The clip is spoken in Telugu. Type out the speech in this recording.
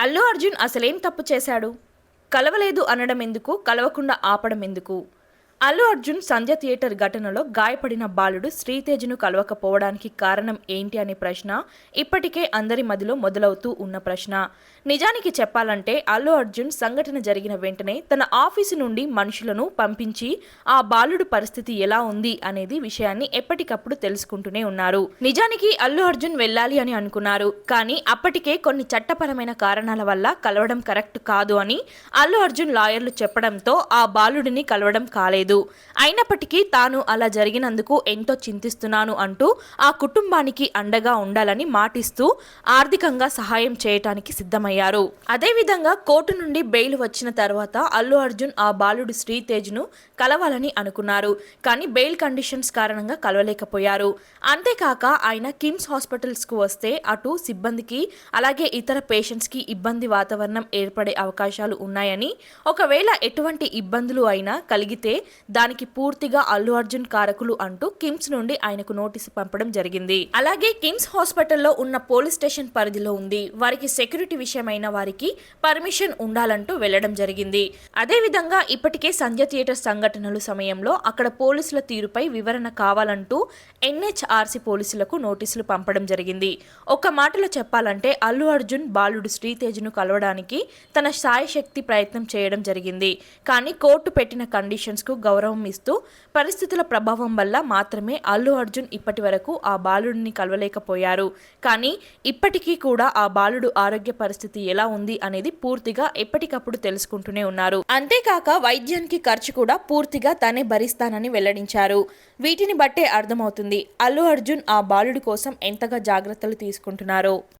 అల్లు అర్జున్ అసలేం తప్పు చేశాడు? కలవలేదు అనడం ఎందుకు కలవకుండా ఆపడం ఎందుకు అల్లు అర్జున్ సంధ్య థియేటర్ ఘటనలో గాయపడిన బాలుడు శ్రీతేజ్ను కలవకపోవడానికి కారణం ఏంటి అనే ప్రశ్న ఇప్పటికే అందరి మదిలో మొదలవుతూ ఉన్న ప్రశ్న. నిజానికి చెప్పాలంటే అల్లు అర్జున్ సంఘటన జరిగిన వెంటనే తన ఆఫీసు నుండి మనుషులను పంపించి ఆ బాలుడు పరిస్థితి ఎలా ఉంది అనేది విషయాన్ని ఎప్పటికప్పుడు తెలుసుకుంటూనే ఉన్నారు. నిజానికి అల్లు అర్జున్ వెళ్ళాలి అని అనుకున్నారు. కానీ అప్పటికే కొన్ని చట్టపరమైన కారణాల వల్ల కలవడం కరెక్ట్ కాదు అని అల్లు అర్జున్ లాయర్లు చెప్పడంతో ఆ బాలుడిని కలవడం కాలేదు. అయినప్పటికీ తాను అలా జరిగినందుకు ఎంతో చింతిస్తున్నాను అంటూ ఆ కుటుంబానికి అండగా ఉండాలని మాటిస్తూ ఆర్థికంగా సహాయం చేయటానికి సిద్ధమయ్యారు. అదేవిధంగా కోర్టు నుండి బెయిల్ వచ్చిన తర్వాత అల్లు అర్జున్ ఆ బాలుడు శ్రీతేజ్ను కలవాలని అనుకున్నారు. కానీ బెయిల్ కండిషన్స్ కారణంగా కలవలేకపోయారు. అంతేకాక ఆయన కిమ్స్ హాస్పిటల్స్కు వస్తే అటు సిబ్బందికి అలాగే ఇతర పేషెంట్స్కి ఇబ్బంది వాతావరణం ఏర్పడే అవకాశాలు ఉన్నాయని ఒకవేళ ఎటువంటి ఇబ్బందులు అయినా కలిగితే దానికి పూర్తిగా అల్లు అర్జున్ కారకులు అంటూ కిమ్స్ నుండి ఆయనకు నోటీసు పంపడం జరిగింది. అలాగే కిమ్స్ హాస్పిటల్లో ఉన్న పోలీస్ స్టేషన్ పరిధిలో ఉంది. వారికి సెక్యూరిటీ విషయమైన వారికి పర్మిషన్ ఉండాలంటూ వెళ్ళడం జరిగింది. అదేవిధంగా ఇప్పటికే సంధ్య థియేటర్ సంఘటనలు సమయంలో అక్కడ పోలీసుల తీరుపై వివరణ కావాలంటూ ఎన్హెచ్ఆర్సీ పోలీసులకు నోటీసులు పంపడం జరిగింది. ఒక మాటలో చెప్పాలంటే అల్లు అర్జున్ బాలుడు శ్రీతేజ్ను కలవడానికి తన సాయశక్తి ప్రయత్నం చేయడం జరిగింది. కానీ కోర్టు పెట్టిన కండిషన్స్కు గౌరవం ఇస్తూ పరిస్థితుల ప్రభావం వల్ల మాత్రమే అల్లు అర్జున్ ఇప్పటి వరకు ఆ బాలుడిని కలవలేకపోయారు. కానీ ఇప్పటికీ కూడా ఆ బాలుడు ఆరోగ్య పరిస్థితి ఎలా ఉంది అనేది పూర్తిగా ఎప్పటికప్పుడు తెలుసుకుంటూనే ఉన్నారు. అంతేకాక వైద్యానికి ఖర్చు కూడా పూర్తిగా తనే భరిస్తానని వెల్లడించారు. వీటిని బట్టే అర్థమవుతుంది అల్లు అర్జున్ ఆ బాలుడి కోసం ఎంతగా జాగ్రత్తలు తీసుకుంటున్నారో.